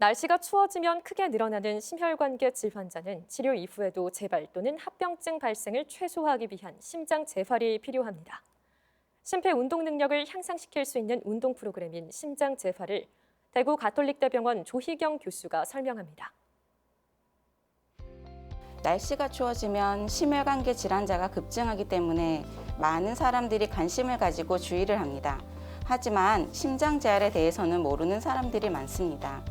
날씨가 추워지면 크게 늘어나는 심혈관계 질환자는 치료 이후에도 재발 또는 합병증 발생을 최소화하기 위한 심장 재활이 필요합니다. 심폐 운동 능력을 향상시킬 수 있는 운동 프로그램인 심장 재활을 대구 가톨릭대병원 조희경 교수가 설명합니다. 날씨가 추워지면 심혈관계 질환자가 급증하기 때문에 많은 사람들이 관심을 가지고 주의를 합니다. 하지만 심장 재활에 대해서는 모르는 사람들이 많습니다.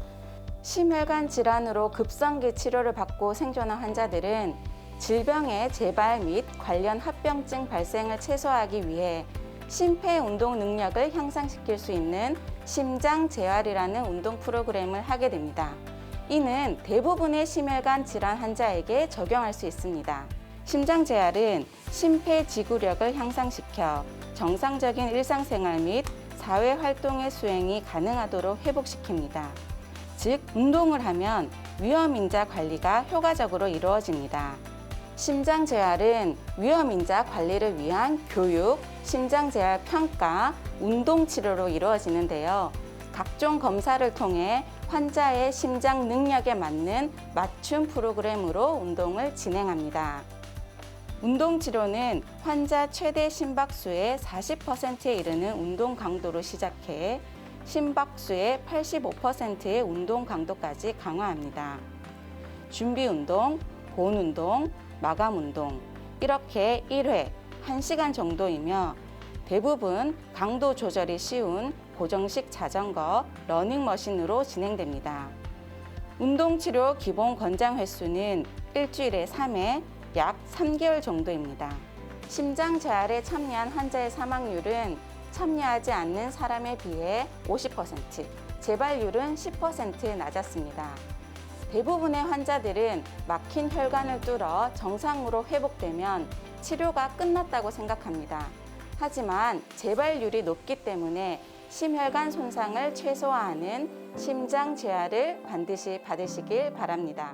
심혈관 질환으로 급성기 치료를 받고 생존한 환자들은 질병의 재발 및 관련 합병증 발생을 최소화하기 위해 심폐 운동 능력을 향상시킬 수 있는 심장 재활이라는 운동 프로그램을 하게 됩니다. 이는 대부분의 심혈관 질환 환자에게 적용할 수 있습니다. 심장 재활은 심폐 지구력을 향상시켜 정상적인 일상생활 및 사회 활동의 수행이 가능하도록 회복시킵니다. 즉, 운동을 하면 위험인자 관리가 효과적으로 이루어집니다. 심장 재활은 위험인자 관리를 위한 교육, 심장 재활 평가, 운동 치료로 이루어지는데요. 각종 검사를 통해 환자의 심장 능력에 맞는 맞춤 프로그램으로 운동을 진행합니다. 운동 치료는 환자 최대 심박수의 40%에 이르는 운동 강도로 시작해 심박수의 85%의 운동 강도까지 강화합니다. 준비 운동, 본 운동, 마감 운동 이렇게 1회 1시간 정도이며 대부분 강도 조절이 쉬운 고정식 자전거, 러닝머신으로 진행됩니다. 운동치료 기본 권장 횟수는 일주일에 3회 약 3개월 정도입니다. 심장 재활에 참여한 환자의 사망률은 참여하지 않는 사람에 비해 50%, 재발률은 10% 낮았습니다. 대부분의 환자들은 막힌 혈관을 뚫어 정상으로 회복되면 치료가 끝났다고 생각합니다. 하지만 재발률이 높기 때문에 심혈관 손상을 최소화하는 심장 재활을 반드시 받으시길 바랍니다.